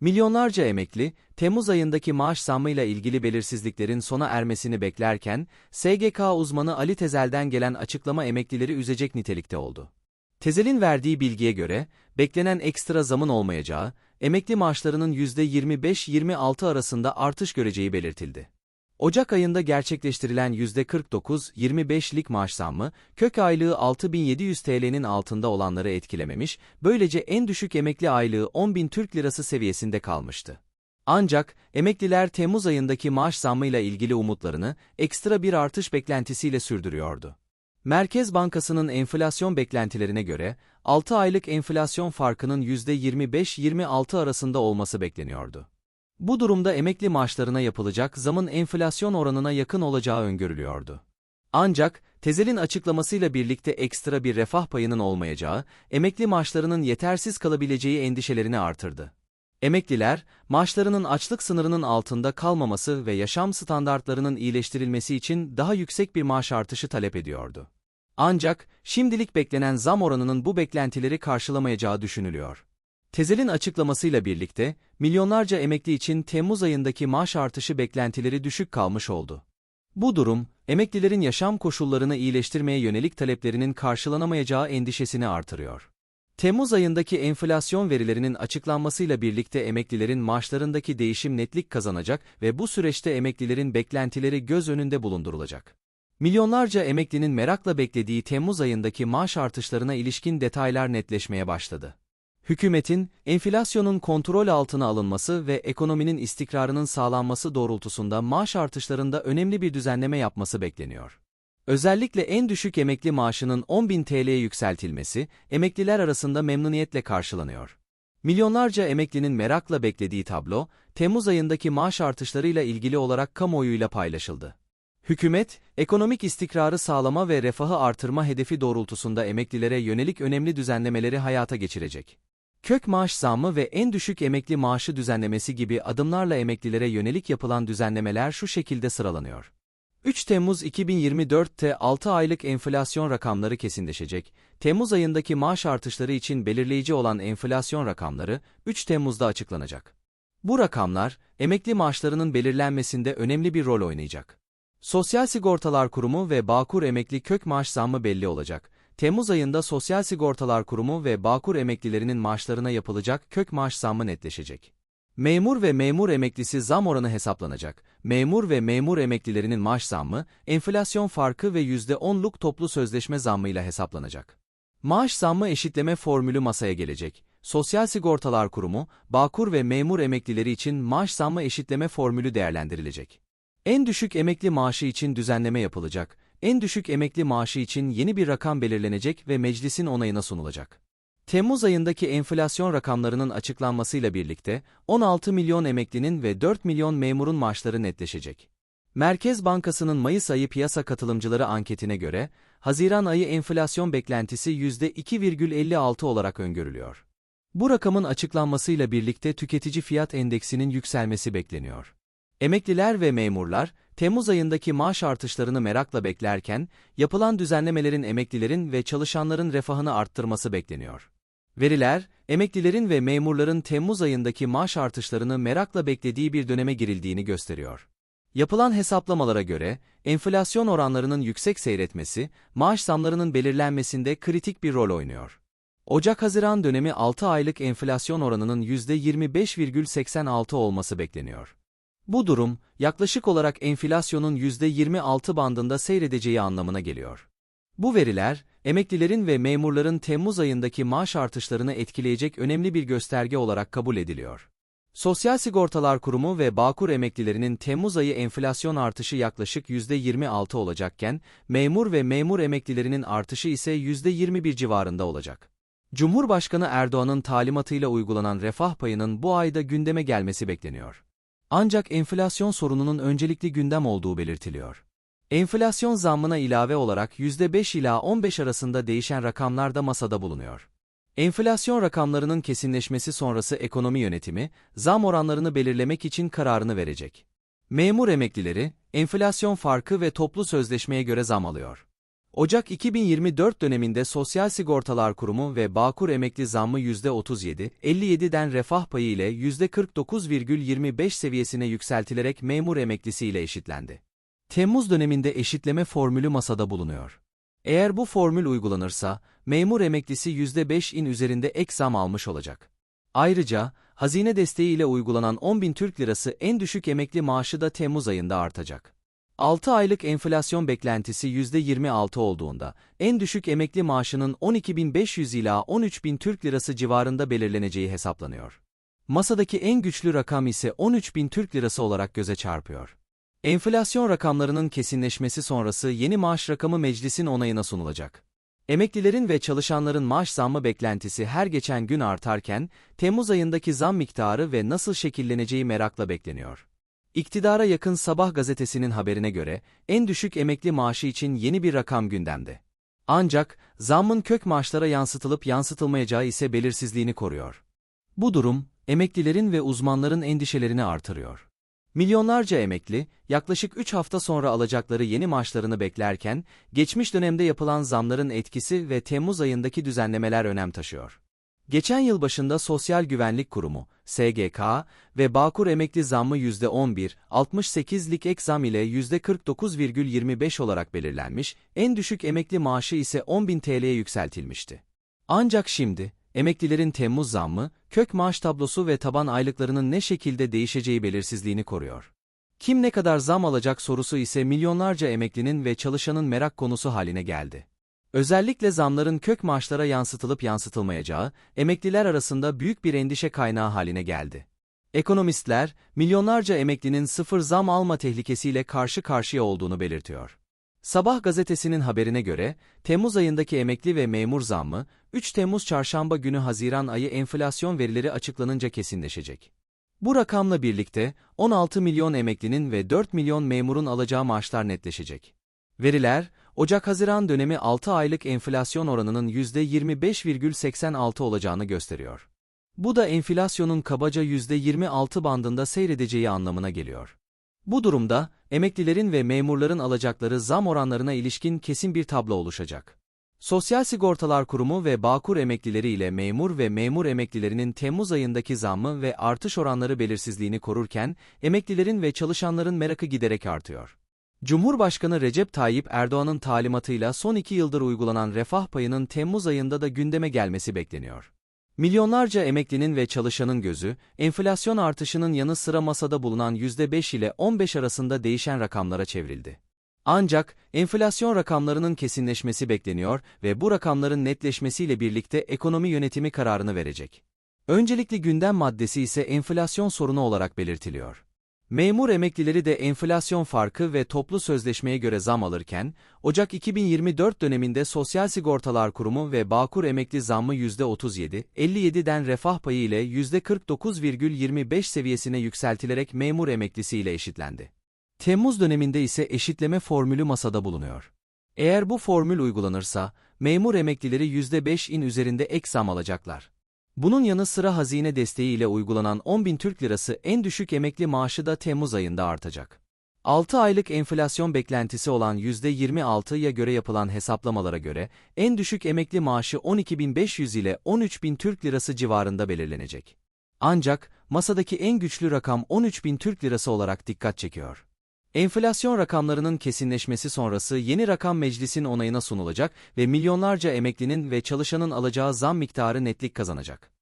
Milyonlarca emekli, Temmuz ayındaki maaş zammıyla ilgili belirsizliklerin sona ermesini beklerken, SGK uzmanı Ali Tezel'den gelen açıklama emeklileri üzecek nitelikte oldu. Tezel'in verdiği bilgiye göre, beklenen ekstra zamın olmayacağı, emekli maaşlarının %25-26 arasında artış göreceği belirtildi. Ocak ayında gerçekleştirilen %49-25'lik maaş zammı, kök aylığı 6700 TL'nin altında olanları etkilememiş, böylece en düşük emekli aylığı 10.000 Türk Lirası seviyesinde kalmıştı. Ancak, emekliler Temmuz ayındaki maaş zammıyla ilgili umutlarını, ekstra bir artış beklentisiyle sürdürüyordu. Merkez Bankası'nın enflasyon beklentilerine göre, 6 aylık enflasyon farkının %25-26 arasında olması bekleniyordu. Bu durumda emekli maaşlarına yapılacak zamın enflasyon oranına yakın olacağı öngörülüyordu. Ancak, Tezel'in açıklamasıyla birlikte ekstra bir refah payının olmayacağı, emekli maaşlarının yetersiz kalabileceği endişelerini artırdı. Emekliler, maaşlarının açlık sınırının altında kalmaması ve yaşam standartlarının iyileştirilmesi için daha yüksek bir maaş artışı talep ediyordu. Ancak, şimdilik beklenen zam oranının bu beklentileri karşılamayacağı düşünülüyor. Tezel'in açıklamasıyla birlikte, milyonlarca emekli için Temmuz ayındaki maaş artışı beklentileri düşük kalmış oldu. Bu durum, emeklilerin yaşam koşullarını iyileştirmeye yönelik taleplerinin karşılanamayacağı endişesini artırıyor. Temmuz ayındaki enflasyon verilerinin açıklanmasıyla birlikte emeklilerin maaşlarındaki değişim netlik kazanacak ve bu süreçte emeklilerin beklentileri göz önünde bulundurulacak. Milyonlarca emeklinin merakla beklediği Temmuz ayındaki maaş artışlarına ilişkin detaylar netleşmeye başladı. Hükümetin, enflasyonun kontrol altına alınması ve ekonominin istikrarının sağlanması doğrultusunda maaş artışlarında önemli bir düzenleme yapması bekleniyor. Özellikle en düşük emekli maaşının 10.000 TL'ye yükseltilmesi, emekliler arasında memnuniyetle karşılanıyor. Milyonlarca emeklinin merakla beklediği tablo, Temmuz ayındaki maaş artışlarıyla ilgili olarak kamuoyuyla paylaşıldı. Hükümet, ekonomik istikrarı sağlama ve refahı artırma hedefi doğrultusunda emeklilere yönelik önemli düzenlemeleri hayata geçirecek. Kök maaş zammı ve en düşük emekli maaşı düzenlemesi gibi adımlarla emeklilere yönelik yapılan düzenlemeler şu şekilde sıralanıyor. 3 Temmuz 2024'te 6 aylık enflasyon rakamları kesinleşecek. Temmuz ayındaki maaş artışları için belirleyici olan enflasyon rakamları 3 Temmuz'da açıklanacak. Bu rakamlar, emekli maaşlarının belirlenmesinde önemli bir rol oynayacak. Sosyal Sigortalar Kurumu ve Bağkur emekli kök maaş zammı belli olacak. Temmuz ayında Sosyal Sigortalar Kurumu ve Bağkur emeklilerinin maaşlarına yapılacak kök maaş zammı netleşecek. Memur ve memur emeklisi zam oranı hesaplanacak. Memur ve memur emeklilerinin maaş zammı, enflasyon farkı ve %10'luk toplu sözleşme zammıyla hesaplanacak. Maaş zammı eşitleme formülü masaya gelecek. Sosyal Sigortalar Kurumu, Bağkur ve memur emeklileri için maaş zammı eşitleme formülü değerlendirilecek. En düşük emekli maaşı için düzenleme yapılacak. En düşük emekli maaşı için yeni bir rakam belirlenecek ve meclisin onayına sunulacak. Temmuz ayındaki enflasyon rakamlarının açıklanmasıyla birlikte 16 milyon emeklinin ve 4 milyon memurun maaşları netleşecek. Merkez Bankası'nın Mayıs ayı piyasa katılımcıları anketine göre, Haziran ayı enflasyon beklentisi %2,56 olarak öngörülüyor. Bu rakamın açıklanmasıyla birlikte tüketici fiyat endeksinin yükselmesi bekleniyor. Emekliler ve memurlar, Temmuz ayındaki maaş artışlarını merakla beklerken, yapılan düzenlemelerin emeklilerin ve çalışanların refahını arttırması bekleniyor. Veriler, emeklilerin ve memurların Temmuz ayındaki maaş artışlarını merakla beklediği bir döneme girildiğini gösteriyor. Yapılan hesaplamalara göre, enflasyon oranlarının yüksek seyretmesi, maaş zamlarının belirlenmesinde kritik bir rol oynuyor. Ocak-Haziran dönemi 6 aylık enflasyon oranının %25,86 olması bekleniyor. Bu durum, yaklaşık olarak enflasyonun %26 bandında seyredeceği anlamına geliyor. Bu veriler, emeklilerin ve memurların Temmuz ayındaki maaş artışlarını etkileyecek önemli bir gösterge olarak kabul ediliyor. Sosyal Sigortalar Kurumu ve Bağkur emeklilerinin Temmuz ayı enflasyon artışı yaklaşık %26 olacakken, memur ve memur emeklilerinin artışı ise %21 civarında olacak. Cumhurbaşkanı Erdoğan'ın talimatıyla uygulanan refah payının bu ayda gündeme gelmesi bekleniyor. Ancak enflasyon sorununun öncelikli gündem olduğu belirtiliyor. Enflasyon zammına ilave olarak %5 ila 15 arasında değişen rakamlar da masada bulunuyor. Enflasyon rakamlarının kesinleşmesi sonrası ekonomi yönetimi, zam oranlarını belirlemek için kararını verecek. Memur emeklileri, enflasyon farkı ve toplu sözleşmeye göre zam alıyor. Ocak 2024 döneminde Sosyal Sigortalar Kurumu ve Bağkur emekli zammı %37, 57'den refah payı ile %49,25 seviyesine yükseltilerek memur emeklisi ile eşitlendi. Temmuz döneminde eşitleme formülü masada bulunuyor. Eğer bu formül uygulanırsa, memur emeklisi %5 in üzerinde ek zam almış olacak. Ayrıca, hazine desteği ile uygulanan 10.000 Türk Lirası en düşük emekli maaşı da Temmuz ayında artacak. 6 aylık enflasyon beklentisi %26 olduğunda, en düşük emekli maaşının 12.500 ila 13.000 Türk Lirası civarında belirleneceği hesaplanıyor. Masadaki en güçlü rakam ise 13.000 Türk Lirası olarak göze çarpıyor. Enflasyon rakamlarının kesinleşmesi sonrası yeni maaş rakamı meclisin onayına sunulacak. Emeklilerin ve çalışanların maaş zammı beklentisi her geçen gün artarken, Temmuz ayındaki zam miktarı ve nasıl şekilleneceği merakla bekleniyor. İktidara yakın Sabah gazetesinin haberine göre, en düşük emekli maaşı için yeni bir rakam gündemde. Ancak, zammın kök maaşlara yansıtılıp yansıtılmayacağı ise belirsizliğini koruyor. Bu durum, emeklilerin ve uzmanların endişelerini artırıyor. Milyonlarca emekli, yaklaşık 3 hafta sonra alacakları yeni maaşlarını beklerken, geçmiş dönemde yapılan zamların etkisi ve Temmuz ayındaki düzenlemeler önem taşıyor. Geçen yıl başında Sosyal Güvenlik Kurumu, SGK ve Bağkur emekli zammı %11, 68'lik ek zam ile %49,25 olarak belirlenmiş, en düşük emekli maaşı ise 10.000 TL'ye yükseltilmişti. Ancak şimdi, emeklilerin Temmuz zammı, kök maaş tablosu ve taban aylıklarının ne şekilde değişeceği belirsizliğini koruyor. Kim ne kadar zam alacak sorusu ise milyonlarca emeklinin ve çalışanın merak konusu haline geldi. Özellikle zamların kök maaşlara yansıtılıp yansıtılmayacağı, emekliler arasında büyük bir endişe kaynağı haline geldi. Ekonomistler, milyonlarca emeklinin sıfır zam alma tehlikesiyle karşı karşıya olduğunu belirtiyor. Sabah gazetesinin haberine göre, Temmuz ayındaki emekli ve memur zammı, 3 Temmuz çarşamba günü Haziran ayı enflasyon verileri açıklanınca kesinleşecek. Bu rakamla birlikte, 16 milyon emeklinin ve 4 milyon memurun alacağı maaşlar netleşecek. Veriler, Ocak-Haziran dönemi 6 aylık enflasyon oranının %25,86 olacağını gösteriyor. Bu da enflasyonun kabaca %26 bandında seyredeceği anlamına geliyor. Bu durumda, emeklilerin ve memurların alacakları zam oranlarına ilişkin kesin bir tablo oluşacak. Sosyal Sigortalar Kurumu ve Bağkur emeklileri ile memur ve memur emeklilerinin Temmuz ayındaki zammı ve artış oranları belirsizliğini korurken, emeklilerin ve çalışanların merakı giderek artıyor. Cumhurbaşkanı Recep Tayyip Erdoğan'ın talimatıyla son iki yıldır uygulanan refah payının Temmuz ayında da gündeme gelmesi bekleniyor. Milyonlarca emeklinin ve çalışanın gözü, enflasyon artışının yanı sıra masada bulunan %5 ile 15 arasında değişen rakamlara çevrildi. Ancak, enflasyon rakamlarının kesinleşmesi bekleniyor ve bu rakamların netleşmesiyle birlikte ekonomi yönetimi kararını verecek. Öncelikli gündem maddesi ise enflasyon sorunu olarak belirtiliyor. Memur emeklileri de enflasyon farkı ve toplu sözleşmeye göre zam alırken, Ocak 2024 döneminde Sosyal Sigortalar Kurumu ve Bağkur emekli zammı %37, 57'den refah payı ile %49,25 seviyesine yükseltilerek memur emeklisi ile eşitlendi. Temmuz döneminde ise eşitleme formülü masada bulunuyor. Eğer bu formül uygulanırsa, memur emeklileri %5 in üzerinde ek zam alacaklar. Bunun yanı sıra hazine desteği ile uygulanan 10.000 Türk Lirası en düşük emekli maaşı da Temmuz ayında artacak. 6 aylık enflasyon beklentisi olan %26'ya göre yapılan hesaplamalara göre, en düşük emekli maaşı 12.500 ile 13.000 Türk Lirası civarında belirlenecek. Ancak, masadaki en güçlü rakam 13.000 Türk Lirası olarak dikkat çekiyor. Enflasyon rakamlarının kesinleşmesi sonrası yeni rakam meclisin onayına sunulacak ve milyonlarca emeklinin ve çalışanın alacağı zam miktarı netlik kazanacak.